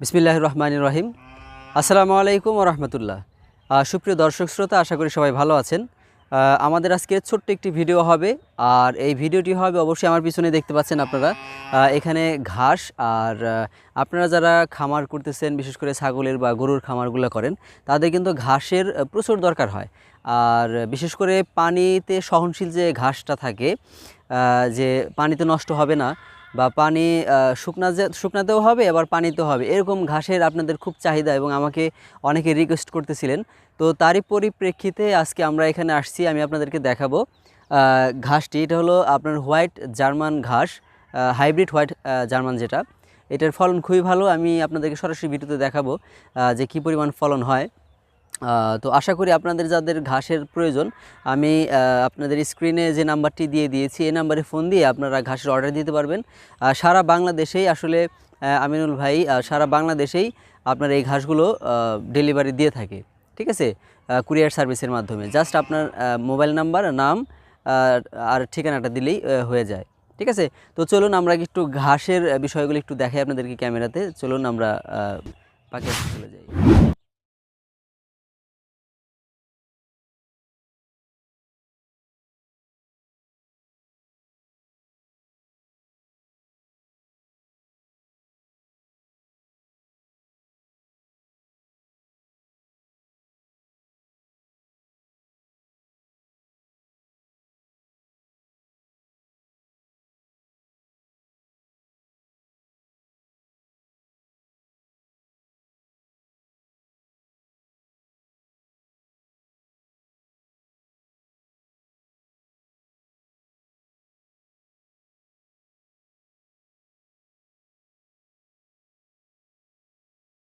বিসমিল্লাহ রহমান রহিম আসসালামু আলাইকুম রহমতুল্লাহ সুপ্রিয় দর্শক শ্রোতা, আশা করি সবাই ভালো আছেন। আমাদের আজকে ছোট্ট একটি ভিডিও হবে, আর এই ভিডিওটি হবে অবশ্যই আমার পিছনে দেখতে পাচ্ছেন আপনারা। এখানে ঘাস, আর আপনারা যারা খামার করতেছেন, বিশেষ করে ছাগলের বা গরুর খামারগুলো করেন, তাদের কিন্তু ঘাসের প্রচুর দরকার হয়। আর, বিশেষ করে পানিতে সহনশীল যে ঘাসটা থাকে যে পানিতে নষ্ট হবে না বা পানি শুকনা শুকনাতেও হবে, আবার পানিতেও হবে। এরকম ঘাসের আপনাদের খুব চাহিদা এবং আমাকে অনেকে রিকোয়েস্ট করতেছিলেন। তো তারই পরিপ্রেক্ষিতে আজকে আমরা এখানে আসছি, আমি আপনাদেরকে দেখাবো। ঘাসটি, এটা হলো আপনার হোয়াইট জার্মান ঘাস হাইব্রিড হোয়াইট জার্মান যেটা। এটার ফলন খুবই ভালো, আমি আপনাদেরকে সরাসরি ভিডিওতে দেখাবো যে কী পরিমাণ ফলন হয়। তো আশা করি আপনাদের যাদের ঘাসের প্রয়োজন আমি আপনাদের স্ক্রিনে যে নাম্বারটি দিয়ে দিয়েছি এই নাম্বারে ফোন দিয়ে আপনারা ঘাসের অর্ডার দিতে পারবেন। সারা বাংলাদেশেই আসলে আমিনুল ভাই সারা বাংলাদেশেই আপনার এই ঘাসগুলো ডেলিভারি দিয়ে থাকে। ঠিক আছে? কুরিয়ার সার্ভিসের মাধ্যমে। জাস্ট আপনার মোবাইল নাম্বার নাম আর- ঠিকানাটা দিলেই হয়ে যায়। ঠিক আছে? তো চলুন আমরা একটু ঘাসের বিষয়গুলো একটু দেখাই আপনাদেরকে ক্যামেরাতে। চলুন আমরা আহ, পাকে চলে যাই।